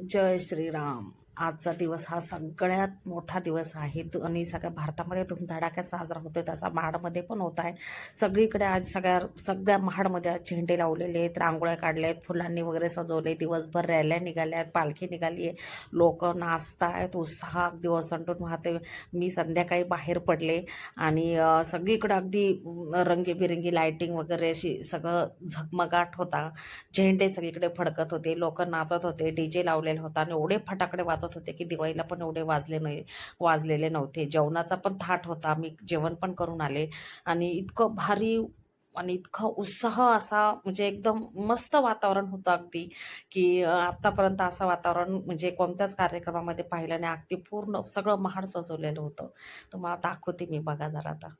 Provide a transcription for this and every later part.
जय श्रीराम. आजचा दिवस हा सगळ्यात मोठा दिवस आहे. तो- आणि सगळ्या भारतामध्ये धुमधडाक्यात साजरा होतो त्याचा महाडमध्ये पण होत आहे. सगळीकडे आज सगळ्या सगळ्या महाडमध्ये आज झेंडे लावलेले आहेत रांगोळ्या काढल्या आहेत फुलांनी वगैरे सजवले दिवसभर रॅल्या निघाल्या आहेत पालखी निघाली आहे. लोक नाचतायत उत्साह अगदी ओसंडून वाहते मी संध्याकाळी बाहेर पडले आणि सगळीकडे अगदी रंगीबिरंगी लायटिंग वगैरे अशी सगळं झगमगाट होता. झेंडे सगळीकडे फडकत होते. लोक नाचत होते. डी जे लावलेला होता आणि एवढे फटाकडे वाजत होते की दिवाळीला पण एवढे वाजले नाही वाजलेले नव्हते. जेवणाचा पण थाट होता. मी जेवण पण करून आले. आणि इतकं भारी आणि इतका उत्साह असा म्हणजे एकदम मस्त वातावरण होतं अगदी की आत्तापर्यंत असं वातावरण म्हणजे कोणत्याच कार्यक्रमामध्ये पाहिलं नाही. अगदी पूर्ण सगळं महाड सजवलेलं होतं. तुम्हाला दाखवते मी बघा जरा आता.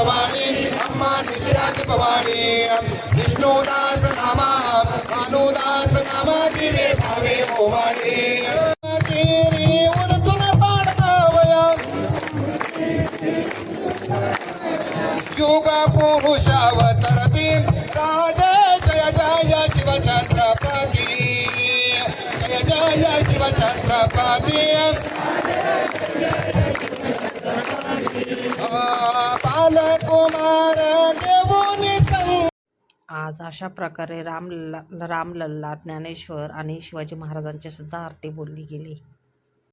माझे अम्मा नित्याची पवाणी विष्णुदास नामा भानुदास नामा भावे ओवाणी योगा राधे जय जय शिव छत्रपती जय जय शिव छत्रपती बालकुमार देऊनी आज अशा प्रकारे राम रामलल्ला ज्ञानेश्वर आणि शिवाजी महाराजांची सुद्धा आरती बोलली गेली.